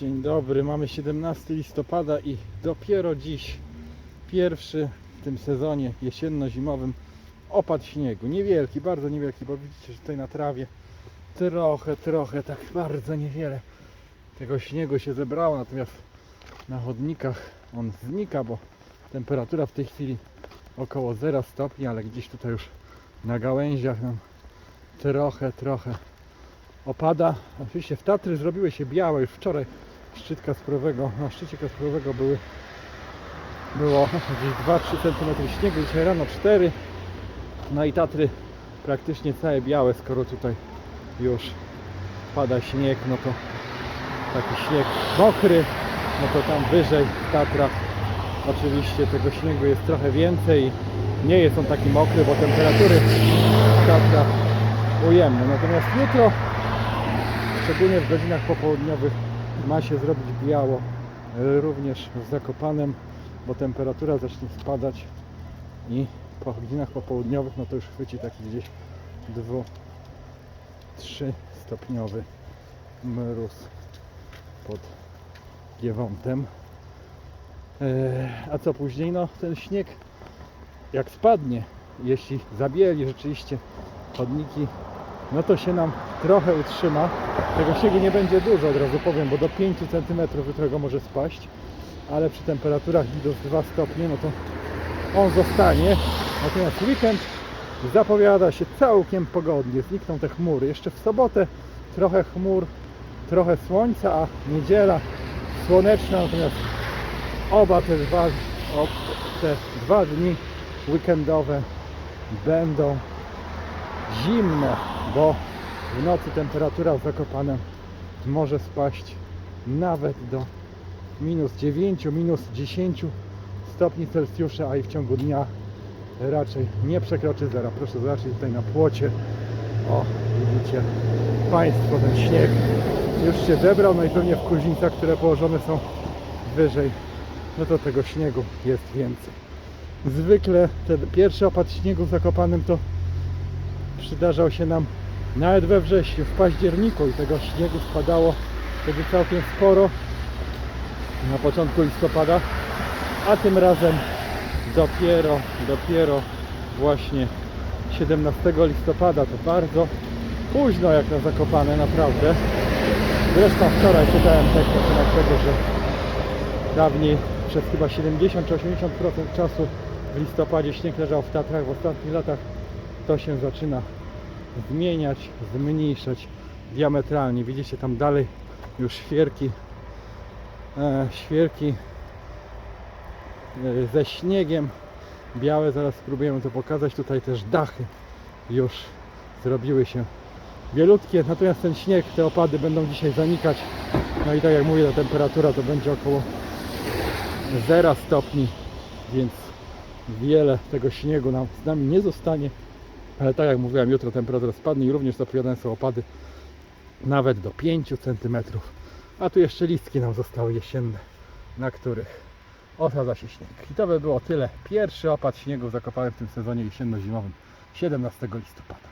Dzień dobry, mamy 17 listopada i dopiero dziś pierwszy w tym sezonie jesienno-zimowym opad śniegu. Niewielki, bardzo niewielki, bo widzicie, że tutaj na trawie trochę, trochę, tak bardzo niewiele tego śniegu się zebrało, natomiast na chodnikach on znika, bo temperatura w tej chwili około 0 stopni, ale gdzieś tutaj już na gałęziach nam trochę, trochę opada. Oczywiście w Tatry zrobiły się białe. Już wczoraj szczyt Kasprowego, na szczycie Kasprowego były, było gdzieś 2-3 cm śniegu, dzisiaj rano 4. No i Tatry praktycznie całe białe, skoro tutaj już pada śnieg, no to taki śnieg mokry, no to tam wyżej w Tatrach oczywiście tego śniegu jest trochę więcej nie jest on taki mokry, bo temperatury w Tatrach ujemne. Natomiast jutro szczególnie w godzinach popołudniowych ma się zrobić biało e, również w Zakopanem, bo temperatura zacznie spadać i po godzinach popołudniowych no to już chwyci taki gdzieś 2-3 stopniowy mróz pod Giewontem. E, A co później? No ten śnieg jak spadnie, jeśli zabieli rzeczywiście chodniki no to się nam trochę utrzyma. Tego śniegu nie będzie dużo, od razu powiem, bo do 5 cm jutro może spaść, ale przy temperaturach minus 2 stopnie, no to on zostanie. Natomiast weekend zapowiada się całkiem pogodnie, znikną te chmury. Jeszcze w sobotę trochę chmur, trochę słońca, a niedziela słoneczna, natomiast oba te dwa, te dwa dni weekendowe będą zimne, bo w nocy temperatura w Zakopanem może spaść nawet do minus 9, minus 10 stopni Celsjusza, a i w ciągu dnia raczej nie przekroczy zera. Proszę zobaczyć tutaj na płocie. O, widzicie Państwo ten śnieg już się zebrał, no i pewnie w kuźnicach, które położone są wyżej, no to tego śniegu jest więcej. Zwykle ten pierwszy opad śniegu w Zakopanem to przydarzał się nam nawet we wrześniu, w październiku i tego śniegu spadało wtedy całkiem sporo na początku listopada, a tym razem dopiero, dopiero właśnie 17 listopada, to bardzo późno jak na Zakopane, naprawdę. Zresztą wczoraj czytałem tekst na temat tego, że dawniej przez chyba 70 czy 80% czasu w listopadzie śnieg leżał w Tatrach, w ostatnich latach to się zaczyna zmieniać, zmniejszać diametralnie. Widzicie tam dalej już świerki, e, świerki e, ze śniegiem białe, zaraz spróbujemy to pokazać. Tutaj też dachy już zrobiły się bielutkie, natomiast ten śnieg, te opady będą dzisiaj zanikać. No i tak jak mówię, ta temperatura to będzie około 0 stopni, więc wiele tego śniegu nam z nami nie zostanie. Ale tak jak mówiłem, jutro temperatura spadnie i również zapowiadane są opady nawet do 5 cm. A tu jeszcze listki nam zostały jesienne, na których osadza się śnieg. I to by było tyle. Pierwszy opad śniegu zakopałem w tym sezonie jesienno-zimowym 17 listopada.